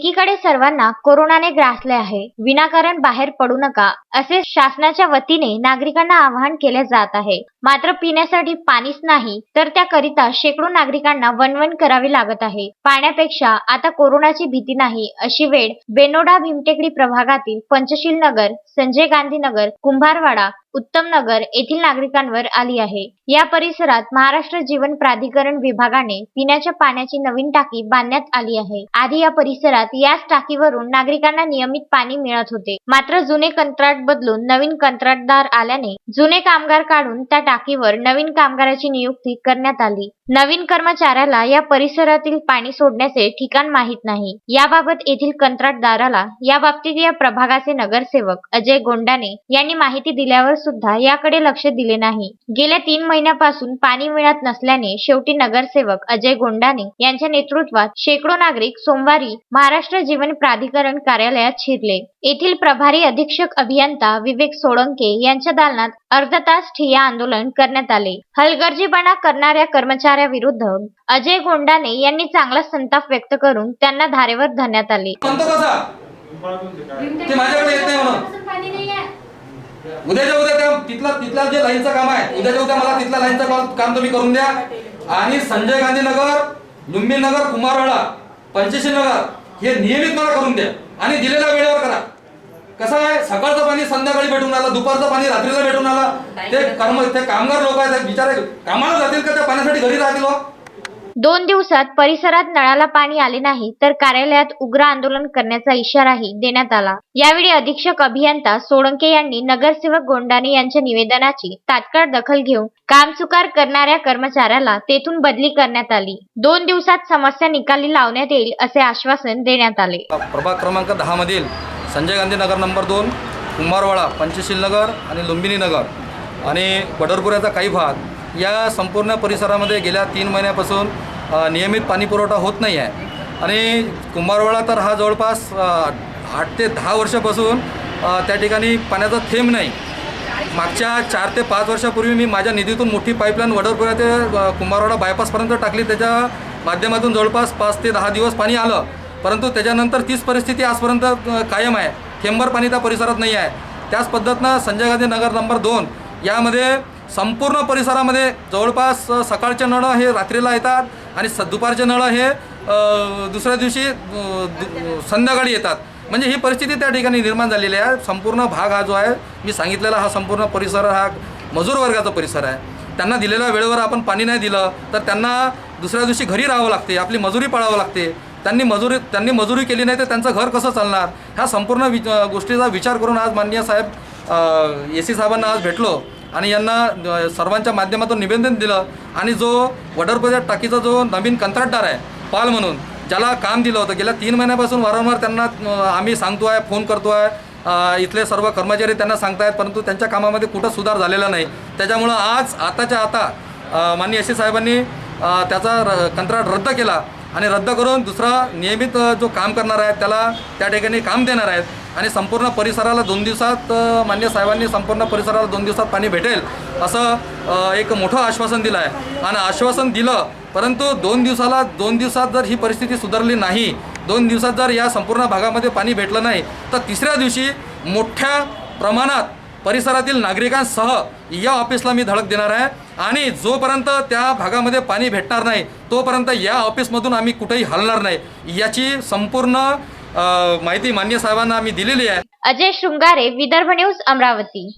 एकीकडे सर्वांना कोरोनाने ग्रासले आहे. विनाकारण बाहेर पडू नका असे शासनाच्या वतीने नागरिकांना आवाहन केले जात आहे. मात्र पिण्यासाठी पाणीच नाही तर त्याकरिता शेकडो नागरिकांना वणवण करावी लागत आहे. पाण्यापेक्षा आता कोरोनाची भीती नाही अशी वेळ बेनोडा भीमटेकडी प्रभागातील पंचशील नगर संजय गांधी नगर कुंभारवाडा उत्तम नगर येथील नागरिकांवर आली आहे. या परिसरात महाराष्ट्र जीवन प्राधिकरण विभागाने पिण्याच्या पाण्याची नवीन टाकी बांधण्यात आली आहे. आधी या परिसरात याच टाकीवरून नागरिकांना नियमित पाणी मिळत होते. मात्र जुने कंत्राट बदलून नवीन कंत्राटदार आल्याने जुने कामगार काढून त्या टाकीवर नवीन कामगाराची नियुक्ती करण्यात आली. नवीन कर्मचाऱ्याला या परिसरातील पाणी सोडण्याचे ठिकाण माहीत नाही. याबाबत येथील कंत्राटदाराला या बाबतीत या प्रभागाचे नगरसेवक अजय गोंडाने यांनी माहिती दिल्यावर सुद्धा याकडे लक्ष दिले नाही. गेल्या तीन महिन्यापासून पाणी मिळत नसल्याने शेवटी नगरसेवक अजय गोंडाने यांच्या नेतृत्वात शेकडो नागरिक सोमवारी महाराष्ट्र जीवन प्राधिकरण कार्यालयात शिरले. येथील प्रभारी अधीक्षक अभियंता विवेक सोळंके यांच्या दालनात अर्धा तास ठिय्या आंदोलन आंदोलन करण्यात आले. हलगर्जीपणा करणाऱ्या कर्मचाऱ्याविरुद्ध अजय गोंडाने यांनी चांगला संताप व्यक्त करून त्यांना धारेवर धरण्यात आले. उद्याच्या उद्या त्या तिथला तिथला जे लाईनचं काम आहे उद्याच्या उद्या मला तिथल्या लाईनचं काम काम तुम्ही करून द्या. आणि संजय गांधी नगर लुंबी नगर कुमारवाडा पंचशी नगर हे नियमित मला करून द्या. आणि दिलेल्या वेळेवर करा. कसं आहे? सकाळचं पाणी संध्याकाळी भेटून आलं दुपारचं पाणी रात्रीला भेटून आलं. ते कर्म ते कामगार लोक आहेत ते बिचारे कामाला जातील का त्या पाण्यासाठी घरी राहतील हो? दोन दिवसात परिसरात नळाला पाणी आले नाही तर कार्यालयात उग्र आंदोलन करण्याचा इशाराही देण्यात आला. यावेळी अधीक्षक अभियंता सोळंके यांनी नगरसेवक गोंडाने यांच्या निवेदनाची तात्काळ दखल घेऊन कामचुकार करणाऱ्या कर्मचाऱ्याला तेथून बदली करण्यात आली. दोन दिवसात समस्या निकाली लावण्यात येईल असे आश्वासन देण्यात आले. प्रभाग क्रमांक दहामधील संजय गांधी नगर नंबर दोन कुंभारवाडा पंचशील नगर आणि लुंबिनी नगर. आणि बडरपुऱ्याचा काही भाग या संपूर्ण परिसरामध्ये गेल्या तीन महिन्यापासून नियमित पाणीपुरवठा होत नाही आहे. आणि कुंभारवाडा तर हा जवळपास आठ ते दहा वर्षापासून त्या ठिकाणी पाण्याचा थेंब नाही. मागच्या चार ते पाच वर्षापूर्वी मी माझ्या निधीतून मोठी पाईपलाईन वडरपुरा ते कुंभारवाडा बायपासपर्यंत टाकली. त्याच्या माध्यमातून जवळपास पाच ते दहा दिवस पाणी आलं. परंतु त्याच्यानंतर तीच परिस्थिती आजपर्यंत कायम आहे. थेंबर पाणी त्या परिसरात नाही आहे. त्याच पद्धतीनं संजय गांधी नगर नंबर दोन यामध्ये संपूर्ण परिसरामध्ये जवळपास सकाळचे नळं हे रात्रीला येतात आणि स दुपारचे नळं हे दुसऱ्या दिवशी संध्याकाळी येतात. म्हणजे ही परिस्थिती त्या ठिकाणी निर्माण झालेली आहे. संपूर्ण भाग हा जो आहे मी सांगितलेला हा संपूर्ण परिसर हा मजूर वर्गाचा परिसर आहे. त्यांना दिलेल्या वेळेवर आपण पाणी नाही दिलं तर त्यांना दुसऱ्या दिवशी घरी राहावं लागते आपली मजुरी पाळावं लागते. त्यांनी मजुरी त्यांनी मजुरी केली नाही तर त्यांचं घर कसं चालणार? ह्या संपूर्ण वि गोष्टीचा विचार करून आज माननीय साहेब ए सी साहेबांना आज भेटलो आणि यांना सर्वांच्या माध्यमातून निवेदन दिलं आणि जो वडरपुऱ्या टाकीचा जो नवीन कंत्राटदार आहे पाल म्हणून ज्याला काम दिलं होतं गेल्या तीन महिन्यापासून वारंवार त्यांना आम्ही सांगतो आहे फोन करतो आहे इथले सर्व कर्मचारी त्यांना सांगतायत परंतु त्यांच्या कामामध्ये कुठं सुधार झालेला नाही. त्याच्यामुळं आज आताच्या आता माननीय एस साहेबांनी त्याचा र कंत्राट रद्द केला. आणि रद्द करून दुसरा नियमित जो काम करणार आहे त्याला त्या ठिकाणी काम देणार आहेत. आणि संपूर्ण परिसराला दोन दिवसात मान्य साहेबांनी संपूर्ण परिसराला दोन दिवसात पाणी भेटेल असं एक मोठं आश्वासन दिलं आहे आणि आश्वासन दिलं परंतु दोन दिवसाला दोन दिवसात जर ही परिस्थिती सुधारली नाही दोन दिवसात जर या संपूर्ण भागामध्ये पाणी भेटलं नाही तर तिसऱ्या दिवशी मोठ्या प्रमाणात परिसरातील नागरिकांसह या ऑफिसला मी धडक देणार आहे. आणि जोपर्यंत त्या भागामध्ये पाणी भेटणार नाही तोपर्यंत या ऑफिसमधून आम्ही कुठेही हलणार नाही. याची संपूर्ण माहिती मान्य साहेबांना आम्ही दिलेली आहे. अजय शृंगारे विदर्भ न्यूज अमरावती.